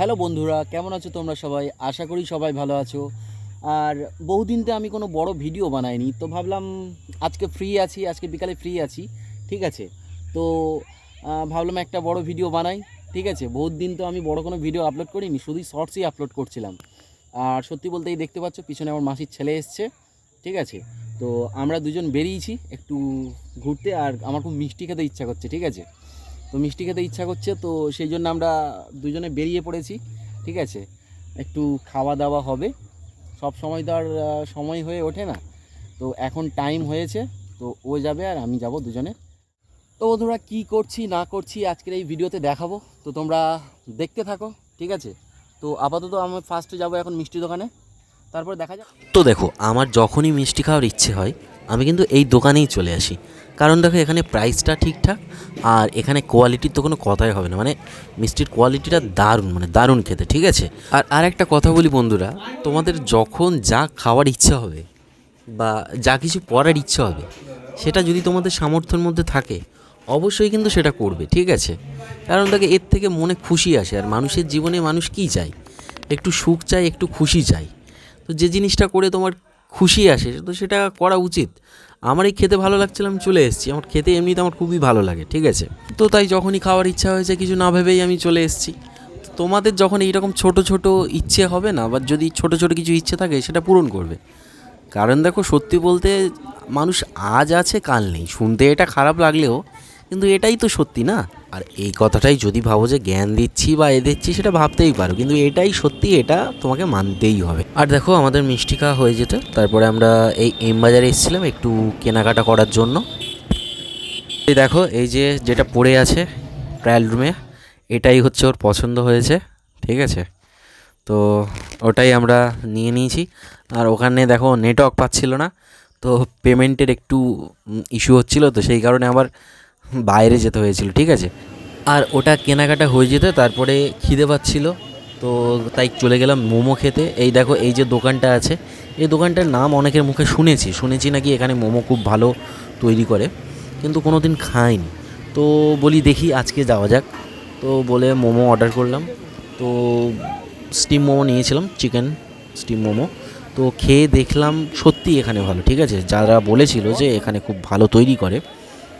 Hello বন্ধুরা, কেমন আছো তোমরা সবাই? আশা করি সবাই ভালো আছো। আর বহুদিন তো আমি কোনো বড় ভিডিও বানাইনি, তো ভাবলাম আজকে ফ্রি আছি, আজকে বিকালে ফ্রি আছি, ঠিক আছে? তো ভাবলাম একটা বড় ভিডিও বানাই, ঠিক আছে? বহুত দিন তো আমি বড় কোনো ভিডিও আপলোড করিনি, শুধুই শর্টসই আপলোড করছিলাম। আর সত্যি বলতে এই দেখতে পাচ্ছ, পিছনে আমার মাসির ছেলে এসছে, ঠিক আছে? তো আমরা দুজন বেরিয়েছি একটু ঘুরতে, আর আমার খুব মিষ্টি খেতে ইচ্ছা করছে, ঠিক আছে? তো মিষ্টি খেতে ইচ্ছা করছে, তো সেই জন্য আমরা দুজনে বেরিয়ে পড়েছি, ঠিক আছে? একটু খাওয়া দাওয়া হবে। সব সময় তো আর সময় হয়ে ওঠে না। তো এখন টাইম হয়েছে, তো ও যাবে আর আমি যাব দুজনে। তো বন্ধুরা, কী করছি, না করছি আজকের এই ভিডিওতে দেখাবো। তো তোমরা দেখতে থাকো, ঠিক আছে? তো আপাতত আমি ফার্স্টে যাব এখন মিষ্টি দোকানে। তারপর দেখা যাক। তো দেখো, আমার যখনই মিষ্টি খাওয়ার ইচ্ছে হয়, আমি কিন্তু এই দোকানেই চলে আসি। কারণ দেখো এখানে প্রাইসটা ঠিকঠাক, আর এখানে কোয়ালিটির তো কোনো কথাই হবে না। মানে মিষ্টির কোয়ালিটিটা দারুণ মানে দারুণ খেতে, ঠিক আছে? আর আর একটা কথা বলি বন্ধুরা, তোমাদের যখন যা খাওয়ার ইচ্ছা হবে, বা যা কিছু পড়ার ইচ্ছা হবে, সেটা যদি তোমাদের সামর্থ্যের মধ্যে থাকে, অবশ্যই কিন্তু সেটা করবে, ঠিক আছে? কারণ দেখে, এর থেকে মনে খুশি আসে, আর মানুষের জীবনে মানুষ কী চায়? একটু সুখ চায়, একটু খুশি চায়। তো যে জিনিসটা করে তোমার খুশি আসে তো সেটা করা উচিত। আমার এই খেতে ভালো লাগছিল, আমি চলে এসেছি। আমার খেতে এমনিতে আমার খুবই ভালো লাগে, ঠিক আছে? তো তাই যখনই খাওয়ার ইচ্ছা হয়েছে, কিছু না ভেবেই আমি চলে এসেছি। তোমাদের যখন এইরকম ছোট ছোট ইচ্ছে হবে না, বা যদি ছোট ছোট কিছু ইচ্ছে থাকে, সেটা পূরণ করবে। কারণ দেখো, সত্যি বলতে, মানুষ আজ আছে, কাল নেই। শুনতে এটা খারাপ লাগলেও, কিন্তু এটাই তো সত্যি না? আর এই কথাটাই যদি ভাবো যে জ্ঞান দিচ্ছি বা এ দিচ্ছি, সেটা ভাবতেই পারো। কিন্তু এটাই সত্যি, এটা তোমাকে মানতেই হবে। আর দেখো, আমাদের মিষ্টি খাওয়া হয়ে যেতে। তারপরে আমরা এই এম বাজারে এসেছিলাম একটু কেনাকাটা করার জন্য। এই দেখো, এই যে যেটা পড়ে আছে ট্রায়াল রুমে, এটাই হচ্ছে ওর পছন্দ হয়েছে, ঠিক আছে? তো ওটাই আমরা নিয়ে নিয়েছি। আর ওখানে দেখো নেটওয়ার্ক পাচ্ছিল না। তো পেমেন্টের একটু ইস্যু হচ্ছিল, তো সেই কারণে আবার বাইরে যেতে হয়েছিল, ঠিক আছে? আর ওটা কেনাকাটা হয়ে যেতে, তারপরে খিদে পাচ্ছিল, তো তাই চলে গেলাম মোমো খেতে। এই দেখো, এই যে দোকানটা আছে, এই দোকানটার নাম অনেকের মুখে শুনেছি শুনেছি নাকি এখানে মোমো খুব ভালো তৈরি করে, কিন্তু কোনো দিন খাইনি। তো বলি দেখি আজকে যাওয়া যাক। তো বলে মোমো অর্ডার করলাম, তো স্টিম মোমো নিয়েছিলাম, চিকেন স্টিম মোমো। তো খেয়ে দেখলাম সত্যি এখানে ভালো, ঠিক আছে? যারা বলেছিল যে এখানে খুব ভালো তৈরি করে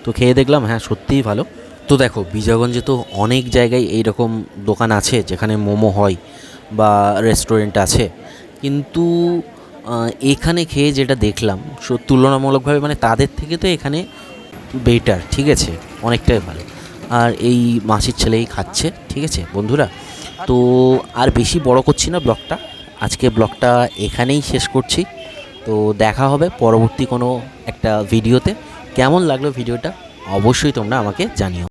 তো খেয়ে দেখলাম হ্যাঁ সত্যিই ভালো। তো দেখো বিজয়গঞ্জে তো অনেক জায়গায় এইরকম দোকান আছে যেখানে মোমো হয় বা রেস্টুরেন্ট আছে। কিন্তু এখানে খেয়ে যেটা দেখলাম তুলনামূলকভাবে মানে তাদের থেকে তো এখানে বেটার ঠিক আছে? অনেকটাই ভালো। আর এই মাসির ছেলেই খাচ্ছে, ঠিক আছে, বন্ধুরা? তো আর বেশি বড় করছি না ব্লগটা। আজকে ব্লগটা এখানেই শেষ করছি। তো দেখা হবে পরবর্তী কোনো একটা ভিডিওতে। কেমন লাগল ভিডিওটা অবশ্যই তোমরা আমাকে জানিও।